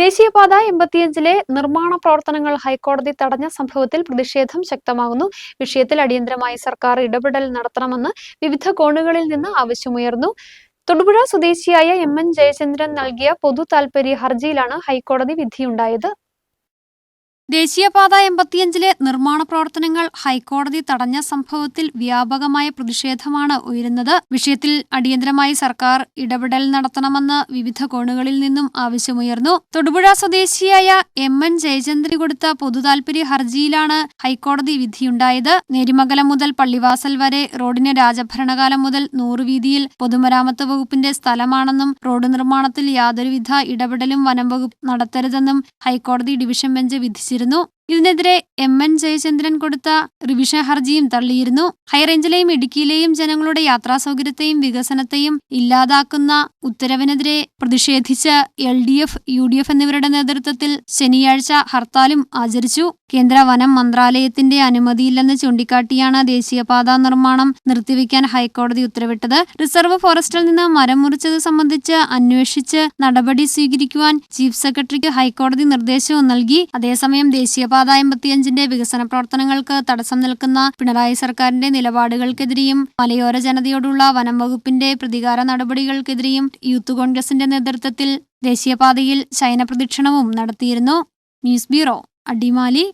ദേശീയപാത എൺപത്തിയഞ്ചിലെ നിർമ്മാണ പ്രവർത്തനങ്ങൾ ഹൈക്കോടതി തടഞ്ഞ സംഭവത്തിൽ പ്രതിഷേധം ശക്തമാകുന്നു. വിഷയത്തിൽ അടിയന്തരമായി സർക്കാർ ഇടപെടൽ നടത്തണമെന്ന് വിവിധ കോണുകളിൽ നിന്ന് ആവശ്യമുയർന്നു. തൊടുപുഴ സ്വദേശിയായ എം എൻ ജയചന്ദ്രൻ നൽകിയ പൊതു താൽപര്യ ഹർജിയിലാണ് ഹൈക്കോടതി വിധിയുണ്ടായത്. ദേശീയപാത എൺപത്തിയഞ്ചിലെ നിർമ്മാണ പ്രവർത്തനങ്ങൾ ഹൈക്കോടതി തടഞ്ഞ സംഭവത്തിൽ വ്യാപകമായ പ്രതിഷേധമാണ് ഉയരുന്നത്. വിഷയത്തിൽ അടിയന്തരമായി സർക്കാർ ഇടപെടൽ നടത്തണമെന്ന് വിവിധ കോണുകളിൽ നിന്നും ആവശ്യമുയർന്നു. തൊടുപുഴ സ്വദേശിയായ എം. എൻ. ജയചന്ദ്രൻ കൊടുത്ത പൊതുതാൽപര്യ ഹർജിയിലാണ് ഹൈക്കോടതി വിധിയുണ്ടായത്. നേരിമംഗലം മുതൽ പള്ളിവാസൽ വരെ റോഡിന് രാജഭരണകാലം മുതൽ നൂറ് വീതിയിൽ പൊതുമരാമത്ത് വകുപ്പിന്റെ സ്ഥലമാണെന്നും റോഡ് നിർമ്മാണത്തിൽ യാതൊരുവിധ ഇടപെടലും വനം വകുപ്പ് നടത്തരുതെന്നും ഹൈക്കോടതി division bench るの。ഇതിനെതിരെ M N Jayachandran കൊടുത്ത റിവിഷൻ ഹർജിയും തള്ളിയിരുന്നു. ഹൈറേഞ്ചിലെയും ഇടുക്കിയിലെയും ജനങ്ങളുടെ യാത്രാ സൗകര്യത്തെയും വികസനത്തെയും ഇല്ലാതാക്കുന്ന ഉത്തരവിനെതിരെ പ്രതിഷേധിച്ച് L D F U D F എന്നിവരുടെ നേതൃത്വത്തിൽ ശനിയാഴ്ച ഹർത്താലും ആചരിച്ചു. കേന്ദ്ര വനം മന്ത്രാലയത്തിന്റെ അനുമതിയില്ലെന്ന് ചൂണ്ടിക്കാട്ടിയാണ് ദേശീയപാത നിർമ്മാണം നിർത്തിവെക്കാൻ ഹൈക്കോടതി ഉത്തരവിട്ടത്. റിസർവ് ഫോറസ്റ്റിൽ നിന്ന് മരം മുറിച്ചത് സംബന്ധിച്ച് അന്വേഷിച്ച് നടപടി സ്വീകരിക്കുവാൻ ചീഫ് സെക്രട്ടറിക്ക് ഹൈക്കോടതി നിർദ്ദേശവും നൽകി. അതേസമയം ദേശീയപാത എൺപത്തിയഞ്ചിന്റെ വികസന പ്രവർത്തനങ്ങൾക്ക് തടസ്സം നിൽക്കുന്ന പിണറായി സർക്കാരിന്റെ നിലപാടുകൾക്കെതിരെയും മലയോര ജനതയോടുള്ള വനം വകുപ്പിന്റെ പ്രതികാര നടപടികൾക്കെതിരെയും യൂത്ത് കോൺഗ്രസിന്റെ നേതൃത്വത്തിൽ ദേശീയപാതയിൽ ശയനപ്രദക്ഷിണവും നടത്തിയിരുന്നു. News bureau Adimali.